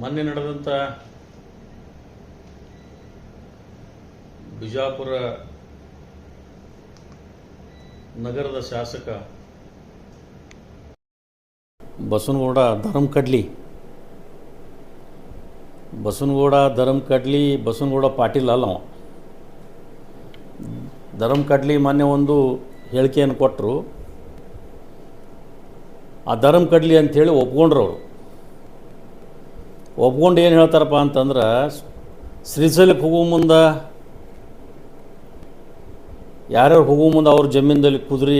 ಮೊನ್ನೆ ನಡೆದಂಥ ಬಿಜಾಪುರ ನಗರದ ಶಾಸಕ ಬಸವನಗೌಡ ಧರಂ ಕಡ್ಲಿ ಬಸವನಗೌಡ ಧರಂ ಕಡ್ಲಿ ಬಸವನಗೌಡ ಪಾಟೀಲ್ ಅಲ್ಲ ಧರಮ್ ಕಡ್ಲಿ ಮೊನ್ನೆ ಒಂದು ಹೇಳಿಕೆಯನ್ನು ಕೊಟ್ಟರು ಆ ಧರಂ ಕಡ್ಲಿ ಅಂಥೇಳಿ ಒಪ್ಕೊಂಡ್ರು ಅವರು. ಒಪ್ಕೊಂಡು ಏನು ಹೇಳ್ತಾರಪ್ಪ ಅಂತಂದ್ರೆ, ಶ್ರೀಶೈಲಕ್ಕೆ ಹೋಗೋ ಮುಂದೆ ಯಾರ್ಯಾರು ಹೋಗೋ ಮುಂದೆ ಅವ್ರ ಜಮೀನದಲ್ಲಿ ಕುದುರೆ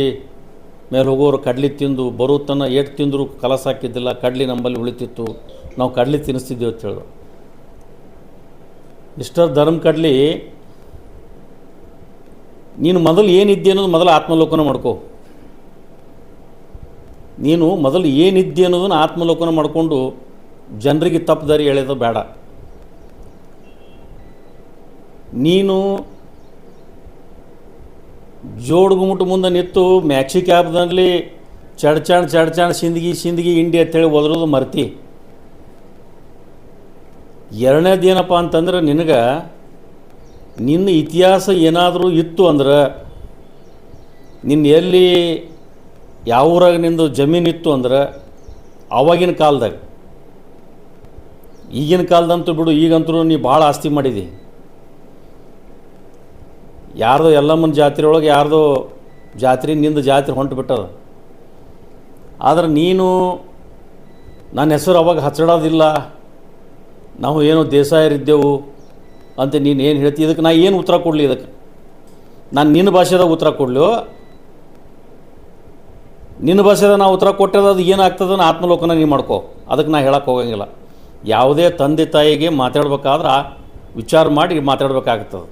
ಮೇಲೆ ಹೋಗೋರು ಕಡ್ಲಿ ತಿಂದು ಬರೋ ತನ ಏಟ್ ತಿಂದರೂ ಕಲಸ ಹಾಕಿದ್ದಿಲ್ಲ, ಕಡ್ಲಿ ನಮ್ಮಲ್ಲಿ ಉಳಿತಿತ್ತು, ನಾವು ಕಡ್ಲಿ ತಿನ್ನಿಸ್ತಿದ್ದೇವೆ ಅಂತ ಹೇಳಿದ್ರು ಮಿಸ್ಟರ್ ಧರ್ಮ ಕಡ್ಲಿ, ನೀನು ಮೊದಲು ಏನಿದ್ದೆ ಅನ್ನೋದು ಮೊದಲು ಆತ್ಮಲೋಕನ ಮಾಡ್ಕೋ. ನೀನು ಮೊದಲು ಏನಿದ್ದೆ ಅನ್ನೋದನ್ನು ಆತ್ಮಲೋಕನ ಮಾಡಿಕೊಂಡು ಜನರಿಗೆ ತಪ್ಪು ದಾರಿ ಎಳೆಯೋದು ಬೇಡ. ನೀನು ಜೋಡ್ಗುಮುಟ್ಟು ಮುಂದೆ ನಿಂತು ಮ್ಯಾಕ್ಸಿ ಕ್ಯಾಬ್ನಲ್ಲಿ ಚಡ್ಚಾಣ್ ಚಡ್ಚಾಣ್ ಸಿಂದಗಿ ಸಿಂದಗಿ ಇಂಡಿ ಅಂತೇಳಿ ಒದರೋದು ಮರ್ತಿ. ಎರಡನೇದು ಏನಪ್ಪ ಅಂತಂದ್ರೆ ನಿನಗೆ ನಿನ್ನ ಇತಿಹಾಸ ಏನಾದರೂ ಇತ್ತು ಅಂದ್ರೆ ನಿನ್ನ ಎಲ್ಲಿ ಯಾವ ಊರಾಗ ನಿಂದು ಜಮೀನಿತ್ತು ಅಂದ್ರೆ ಆವಾಗಿನ ಕಾಲದಾಗ ಈಗಿನ ಕಾಲದಂತೂ ಬಿಡು, ಈಗಂತೂ ನೀ ಭಾಳ ಆಸ್ತಿ ಮಾಡಿದಿ. ಯಾರ್ದೋ ಎಲ್ಲಮ್ಮನ ಜಾತ್ರೆ ಒಳಗೆ ಯಾರ್ದೋ ಜಾತ್ರೆ, ನಿಂದು ಜಾತ್ರೆ ಹೊಂಟು ಬಿಟ್ಟದ. ಆದ್ರೆ ನೀನು ನನ್ನ ಹೆಸರು ಅವಾಗ ಹಚ್ಚಡೋದಿಲ್ಲ. ನಾವು ಏನೋ ದೇಸಾಯರಿದ್ದೆವು ಅಂತ ನೀನು ಏನು ಹೇಳ್ತಿ? ಇದಕ್ಕೆ ನಾ ಏನು ಉತ್ತರ ಕೊಡಲಿ ಇದಕ್ಕೆ? ನಾನು ನಿನ್ನ ಭಾಷೆದಾಗ ಉತ್ತರ ಕೊಡ್ಲೋ. ನಿನ್ನ ಭಾಷೆದಾಗ ನಾ ಉತ್ತರ ಕೊಟ್ಟರೆ ಅದು ಏನಾಗ್ತದೆ ಆತ್ಮಲೋಕನ ನೀನು ಮಾಡ್ಕೋ. ಅದಕ್ಕೆ ನಾ ಹೇಳಕ್ಕೆ ಹೋಗಂಗಿಲ್ಲ. ಯಾವುದೇ ತಂದೆ ತಾಯಿಗೆ ಮಾತಾಡ್ಬೇಕಾದ್ರೆ ವಿಚಾರ ಮಾಡಿ ಮಾತಾಡಬೇಕಾಗ್ತದೆ.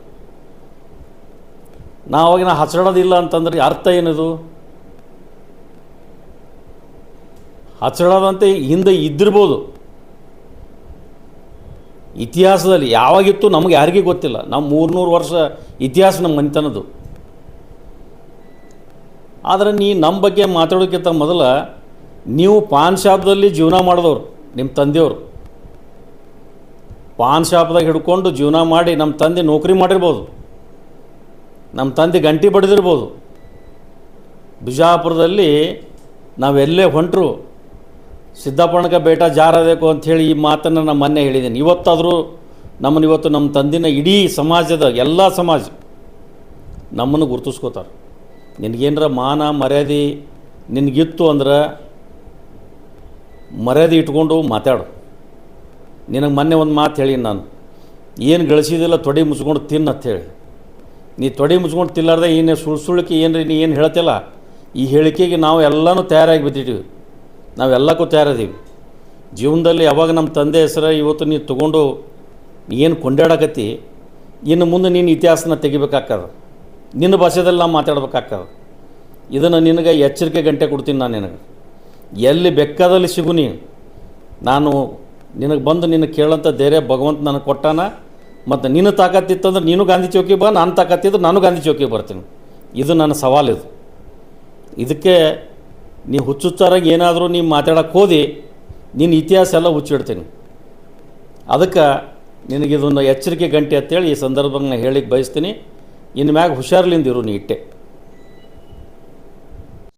ನಾ ಅವಾಗಿನ ಹಸಡೋದಿಲ್ಲ ಅಂತಂದ್ರೆ ಅರ್ಥ ಏನದು? ಹಚ್ಚಡೋದಂತೆ ಹಿಂದೆ ಇದ್ದಿರ್ಬೋದು. ಇತಿಹಾಸದಲ್ಲಿ ಯಾವಾಗಿತ್ತು ನಮಗೆ ಯಾರಿಗೂ ಗೊತ್ತಿಲ್ಲ. ನಾವು ಮೂರ್ನೂರು ವರ್ಷ ಇತಿಹಾಸ ನಮ್ಮ ಮನೆತನದು ಆದರೆ ನೀ ನಮ್ಮ ಬಗ್ಗೆ ಮಾತಾಡೋಕ್ಕಿಂತ ಮೊದಲು ನೀವು ಪಾನ್ ಶಾಪ್ದಲ್ಲಿ ಜೀವನ ಮಾಡಿದವರು, ನಿಮ್ಮ ತಂದೆಯವರು. ಪಾನ್ ಶಾಪ್ದಾಗ ಹಿಡ್ಕೊಂಡು ಜೀವನ ಮಾಡಿ ನಮ್ಮ ತಂದೆ ನೌಕರಿ ಮಾಡಿರ್ಬೋದು. ನಮ್ಮ ತಂದೆ ಗಂಟಿ ಬಡಿದಿರ್ಬೋದು. ಬಿಜಾಪುರದಲ್ಲಿ ನಾವೆಲ್ಲೇ ಹೊಂಟರು. ಸಿದ್ದಪ್ಪಣಕ ಬೇಟ ಜಾರಬೇಕು ಅಂಥೇಳಿ ಈ ಮಾತನ್ನು ನಾನು ಮೊನ್ನೆ ಹೇಳಿದ್ದೀನಿ. ಇವತ್ತಾದರೂ ನಮ್ಮನ್ನು ಇವತ್ತು ನಮ್ಮ ತಂದಿನ ಇಡೀ ಸಮಾಜದ ಎಲ್ಲ ಸಮಾಜ ನಮ್ಮನ್ನು ಗುರುತಿಸ್ಕೋತಾರೆ. ನಿನಗೇನರ ಮಾನ, ಮರ್ಯಾದೆ ನಿನಗಿತ್ತು ಅಂದ್ರೆ ಮರ್ಯಾದೆ ಇಟ್ಕೊಂಡು ಮಾತಾಡು. ನಿನಗೆ ಮೊನ್ನೆ ಒಂದು ಮಾತು ಹೇಳಿ ನಾನು. ಏನು ಗಳಿಸಿದಿಲ್ಲ ತೊಡೆ ಮುಚ್ಕೊಂಡು ತಿನ್ನು ಅಂತೇಳಿ ನೀ ತೊಡೆ ಮುಚ್ಕೊಂಡು ತಿಲ್ಲಾರ್ದೆ ಏನು ಸುಳ್ ಸುಳ್ಳಿಕೆ ಏನು ನೀ ಏನು ಹೇಳ್ತಿಲ್ಲ? ಈ ಹೇಳಿಕೆಗೆ ನಾವು ಎಲ್ಲನೂ ತಯಾರಾಗಿ ಬಿದ್ದಿದ್ದೀವಿ ನಾವೆಲ್ಲಕ್ಕೂ ತಯಾರಿದ್ದೀವಿ ಜೀವನದಲ್ಲಿ ಯಾವಾಗ ನಮ್ಮ ತಂದೆ ಹೆಸರು ಇವತ್ತು ನೀನು ತೊಗೊಂಡು ಏನು ಕೊಂಡಾಡಕತ್ತಿ? ಇನ್ನು ಮುಂದೆ ನೀನು ಇತಿಹಾಸನ ತೆಗಿಬೇಕಾಗ್ತದೆ. ನಿನ್ನ ಭಾಷೆದಲ್ಲಿ ನಾವು ಮಾತಾಡ್ಬೇಕಾಗ್ತದೆ. ಇದನ್ನು ನಿನಗೆ ಎಚ್ಚರಿಕೆ ಗಂಟೆ ಕೊಡ್ತೀನಿ ನಾನು ನಿನಗೆ. ಎಲ್ಲಿ ಬೆಕ್ಕದಲ್ಲಿ ಸಿಗು ನೀನು ನಾನು ನಿನಗೆ ಬಂದು ನಿನ್ನ ಕೇಳೋಂಥ ಧೈರ್ಯ ಭಗವಂತ ನನಗೆ ಕೊಟ್ಟಾನ? ಮತ್ತು ನಿನ್ನ ತಾಕತ್ತಿತ್ತಂದ್ರೆ ನೀನು ಗಾಂಧಿ ಚೌಕಿ ಬಾ, ನಾನು ತಾಕತ್ತಿದ್ದು ನಾನು ಗಾಂಧಿ ಚೌಕಿಗೆ ಬರ್ತೀನಿ. ಇದು ನನ್ನ ಸವಾಲಿದು ಇದಕ್ಕೆ ನೀ ಹುಚ್ಚುಚ್ಚಾರಾಗಿ ಏನಾದರೂ ನೀವು ಮಾತಾಡೋಕ್ಕೆ ಹೋದಿ ನಿನ್ನ ಇತಿಹಾಸ ಎಲ್ಲ ಹುಚ್ಚಿಡ್ತೀನಿ. ಅದಕ್ಕೆ ನಿನಗಿದೊಂದು ಎಚ್ಚರಿಕೆ ಗಂಟೆ ಅಂತೇಳಿ ಈ ಸಂದರ್ಭ ನಾನು ಹೇಳಿಕ್ಕೆ ಬಯಸ್ತೀನಿ. ಇನ್ನು ಮ್ಯಾಗ ಹುಷಾರ್ಲಿಂದಿರು ನೀ ಇಟ್ಟೆ.